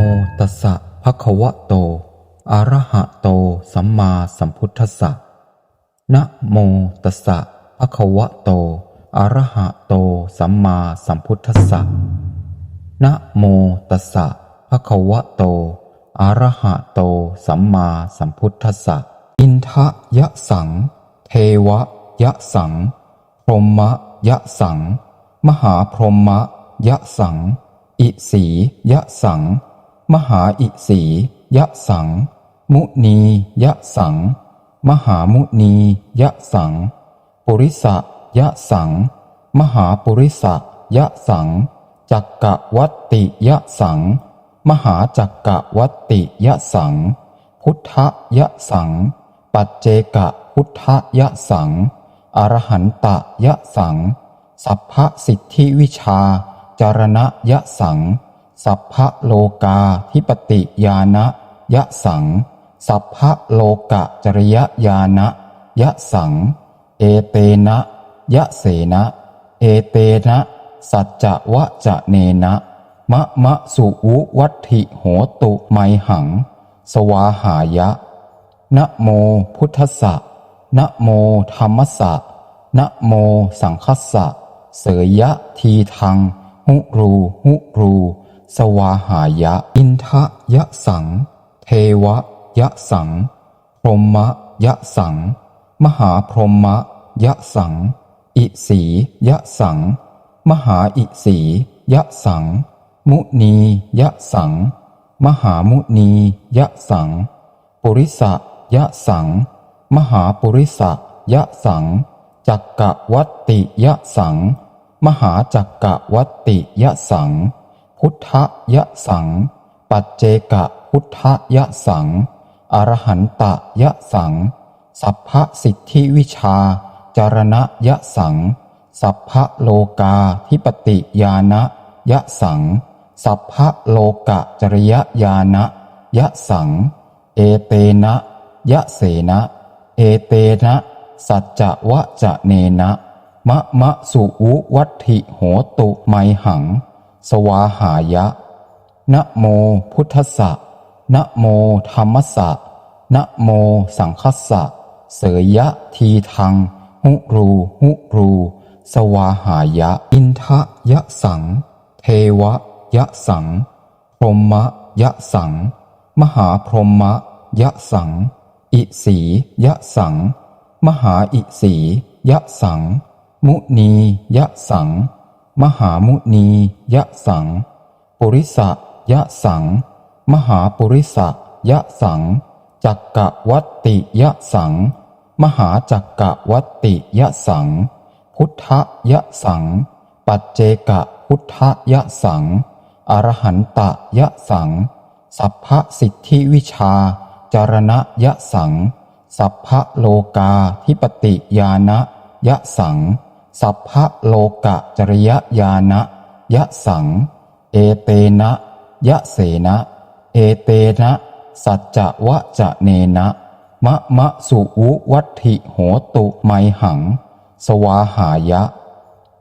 โมตสสะคะวะโต อะระหะโต สัมมาสัมพุทธัสสะ นะโมตัสสะภะคะวะโต อะระหะโต สัมมาสัมพุทธัสสะ นะโมตัสสะภะคะวะโต อะระหะโต สัมมาสัมพุทธัสสะ อินทะยะสัง เทวะยะสัง พรหมะยะสัง มหาพรหมะยะสัง อิสียะสัง มหาอิสียะสัง มุนียะสัง มหามุนียะสัง ปุริสะยะสัง มหาปุริสะยะสัง จักกะวัตติยะสัง มหาจักกะวัตติยะสัง พุทธยะสัง ปัจเจกะพุทธยะสัง อรหันตะยะสัง สัพพสิทธิวิชาจารณะยะสัง สัพพะโลกาทิปติยานะยะสัง สัพพะโลกะจริยญาณะยะสัง เอเตนะยะเสนะ เอเตนะ สัจจะวะจะเนนะมะมะสุอุวัตถิโหตุไมหัง สวาหายะ นะโมพุทธสสะนะโมธรรมสสะนะโมสังคัสสะเสยยะทีทัง หุรู หุรู สวาหายะ อินทะยะสัง เทวะยะสัง พรหมะยะสัง มหาพรหมะยะสัง อิสียะสัง มหาอิสียะสัง มุนียะสัง มหามุนียะสัง ปุริสะยะสัง มหาปุริสะยะสัง จักกะวัตติยะสัง มหาจักกะวัตติยะสัง พุทธยะสัง ปัจเจกะพุทธยะสัง อรหันตะยะสัง สัพพสิทธิวิชา จารณะยะสัง สัพพโลกาทิปติยานะยะสัง สัพพโลกะจริยญาณะยะสัง เอเตนะยะเสนะ เอเตนะ สัจจะวะจะเนนะ มะมะสุอุวัติโหตุไมหัง สวาหายะ นะโมพุทธสสะนะโมธรรมสะนะโมสังคัสสะ เสยยะทีทัง หุรูหุรู สวาหายะ อินทะยะสัง เทวะยะสัง พรหมะยะสัง มหาพรหมะยะสัง อิสียะสัง มหาอิสียะสัง มุนียะสัง มหามุนี ยะสัง ปุริสะยะสัง มหาปุริสะยะสัง จักกะวัตติยะสัง มหาจักกะวัตติยะสัง พุทธยะสัง ปัจเจกะพุทธยะสัง อรหันตะยะสัง สัพพสิทธิวิชา จารณะยะสัง สัพพโลกาทิปติยานะยะสัง สัพพะโลกะจริยญาณะยะสัง เอเตนะยะเสนะ เอเตนะ สัจจะวะจะเนนะมะมะสุอุวัติโหตุไมหัง สวาหายะ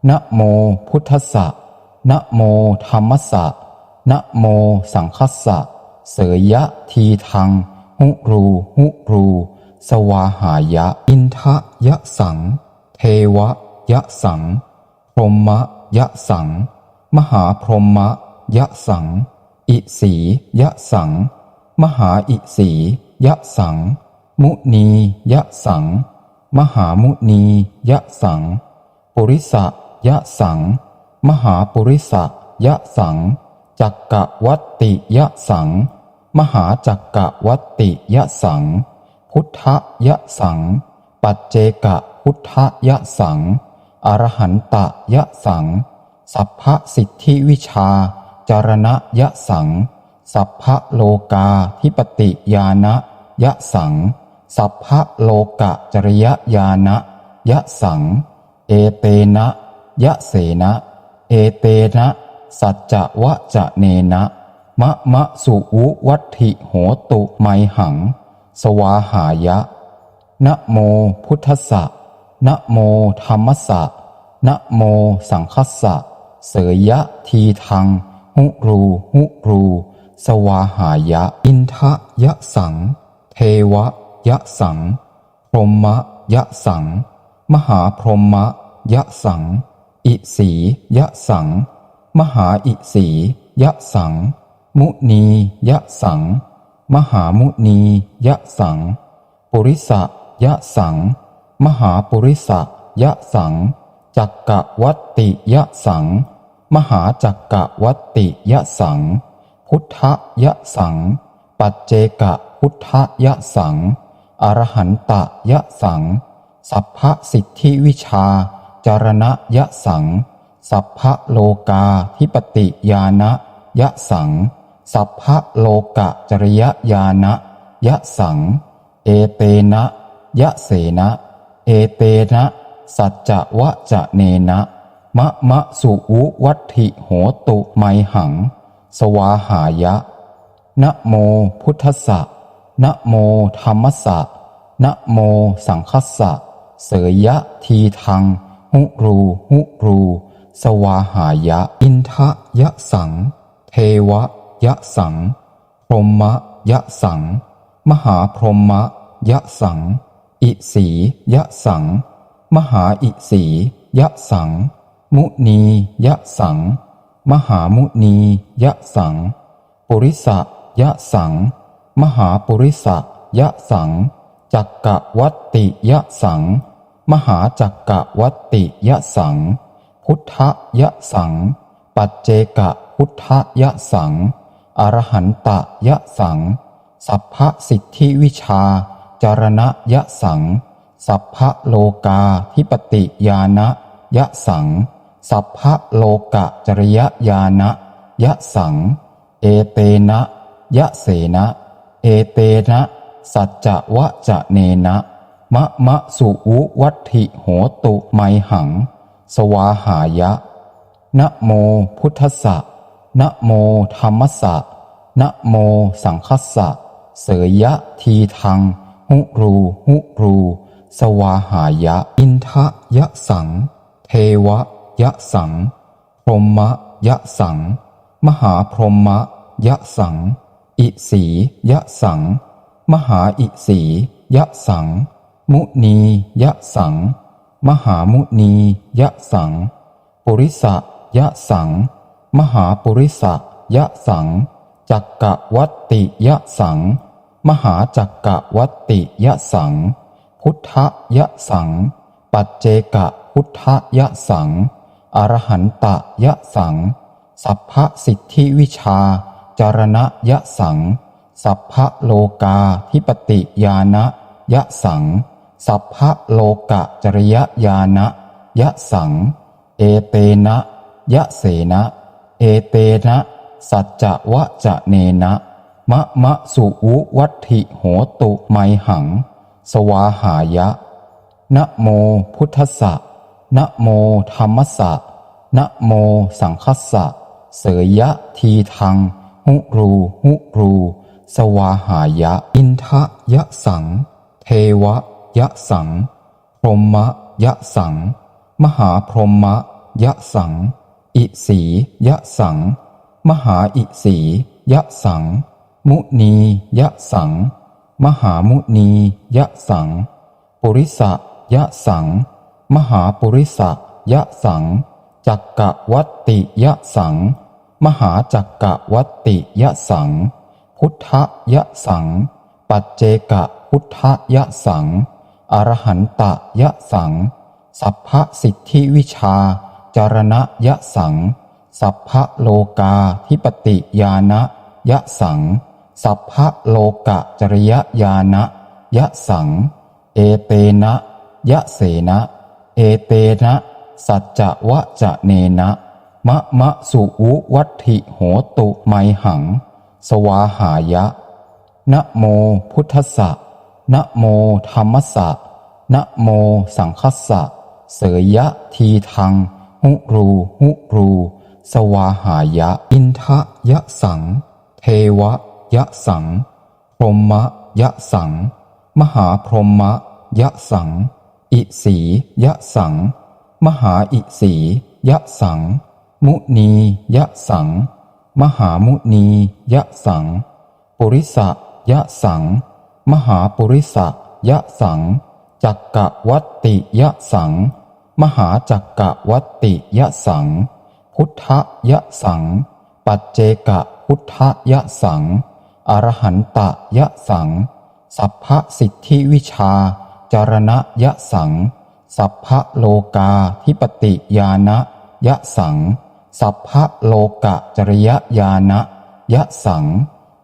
นะโมพุทธสสะนะโมธรรมสสะนะโมสังคัสสะ เสยยะทีทัง หุรูหุรู สวาหายะ อินทะยะสัง เทวะ ยะสัง พรหมะยะสัง มหาพรหมะยะสัง อิสียะสัง มหาอิสียะสัง มุนียะสัง มหามุนียะสัง ปุริสะยะสัง มหาปุริสะยะสัง จักกะวัตติยะสัง มหาจักกะวัตติยะสัง พุทธยะสัง ปัจเจกะพุทธยะสัง อรหันตะยะสัง สัพพสิทธิวิชา จารณะยะสัง สัพพโลกาทิปติยานะยะสัง สัพพโลกะจริยญาณะยะสัง เอเตนะยะเสนะ เอเตนะ สัจจวะจะเนนะมะมะสุอุวัตถิโหตุไมหัง สวาหายะ นะโมพุทธะ นะโมธรรมสะนะโมสังคัสะ เสยยะทีทัง หุรูหุรู สวาหายะ อินทะยะสัง เทวะยะสัง พรหมยะสัง มหาพรหมยะสัง อิสียะสัง มหาอิสียะสัง มุนียะสัง มหามุนียะสัง ปุริสยะสัง มหาปุริสยะสัง จักกะวัตติยะสัง มหาจักกะวัตติยะสัง พุทธยะสัง ปัจเจกะพุทธยะสัง อรหันตยะสัง สัพพสิทธิวิชา จารณะยะสัง สัพพโลกาทิปติยานะยะสัง สัพพโลกะจริยญาณยะสัง เอเตนะยะเสนะ เอเตนะ สัจจะวะจะเนนะ มะมะสุอุวัติโหตุไมหัง สวาหายะ นะโมพุทธสะนะโมธรรมสะนะโมสังคสะ เสยยะทีทัง หุรูหุรู สวาหายะ อินทะยะสัง เทวะยะสังพรหมยะสัง มหาพรหมยะสัง อิสียะสัง มหาอิสียะสัง มุนียะสัง มหามุนียะสัง ปุริสยะสัง มหาปุริสยะสัง จักกะวัตติยะสัง มหาจักกะวัตติยะสัง พุทธยะสัง ปัจเจกะพุทธยะสัง อรหันตยะสัง สัพพสิทธิวิชา จารณยะสัง สัพพะโลกาทิปติยานะยะสัง สัพพะโลกะจริยญาณยะสัง เอเตนะยะเสนะ เอเตนะ สัจจะวะจะเนนะมะมะสุอุวัติโหตุไมหัง สวาหายะ นะโมพุทธสะนะโมธรรมสะนะโมสังคัสสะ เสยยะทีทัง หุรูหุรู สวาหายะ อินทะยะสัง เทวะยะสัง พรหมยะสัง มหาพรหมยะสัง อิสียะสัง มหาอิสียะสัง มุนียะสัง มหามุนียะสัง ปุริสยะสัง มหาปุริสยะสัง จักกะวัตติยะสัง มหาจักกะวัตติยะสัง พุทธยะสัง ปัจเจกะพุทธยะสัง อรหันตยะสัง สัพพสิทธิวิชา จารณะยะสัง สัพพโลกาทิปติยานะยะสัง สัพพโลกะจริยญาณยะสัง เอเตนะยะเสนะ เอเตนะ สัจจวะจะเนนะ มะมะสุอุวัตถิโหตุไมหัง สวาหายะ นะโมพุทธสะนะโมธรรมสะนะโมสังคัสะ เสยยะทีทัง หุรูหุรู สวาหายะ อินทะยะสัง เทวะยะสัง พรหมยะสัง มหาพรหมยะสัง อิสียะสัง มหาอิสียะสัง มุนียะสัง มหามุนียะสัง ปุริสะยะสัง มหาปุริสะยะสัง จักกะวัตติยะสัง มหาจักกะวัตติยะสัง พุทธยะสัง ปัจเจกะพุทธยะสัง อรหันตยะสัง สัพพสิทธิวิชา จารณะยะสัง สัพพโลกาทิปติยานะยะสัง สัพพะโลกะจริยญาณยะสัง เอเตนะ ยะเสนะ เอเตนะ สัจจะวะจะเนนะ มะมะสุอุวัติโหตุไมหัง สวาหายะ นะโมพุทธสะนะโมธรรมสะนะโมสังคสสะ เสยยะทีทัง หุรูหุรู สวาหายะ อินทะยะสัง เทวะ ยะสัง พรหมยะสัง มหาพรหมยะสัง อิสียะสัง มหาอิสียะสัง มุนียะสังมมหามุนียะสัง ปุริสะยะสัง มหาปุริสะยะสัง จักกะวัตติยะสัง มหาจักกะวัตติยะสัง พุทธยะสัง ปัจเจกะพุทธยะสัง อรหันตะยะสัง สัพพสิทธิวิชา จารณะยะสัง สัพพโลกาธิปติยานะยะสัง สัพพโลกะจริยญาณะยะสัง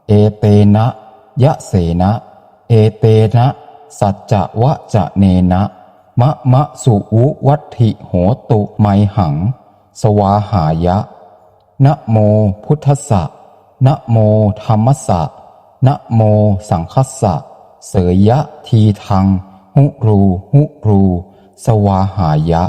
เอเตนะยะเสนะ เอเตนะ สัจจะวะจะเนนะมะมะสุอุวัติโหตุไมหัง สวาหายะ นะโมพุทธสสะนะโมธรรมสสะ นะโมสังคัสสะ เสยยะทีทัง หุรู หุรู สวาหายะ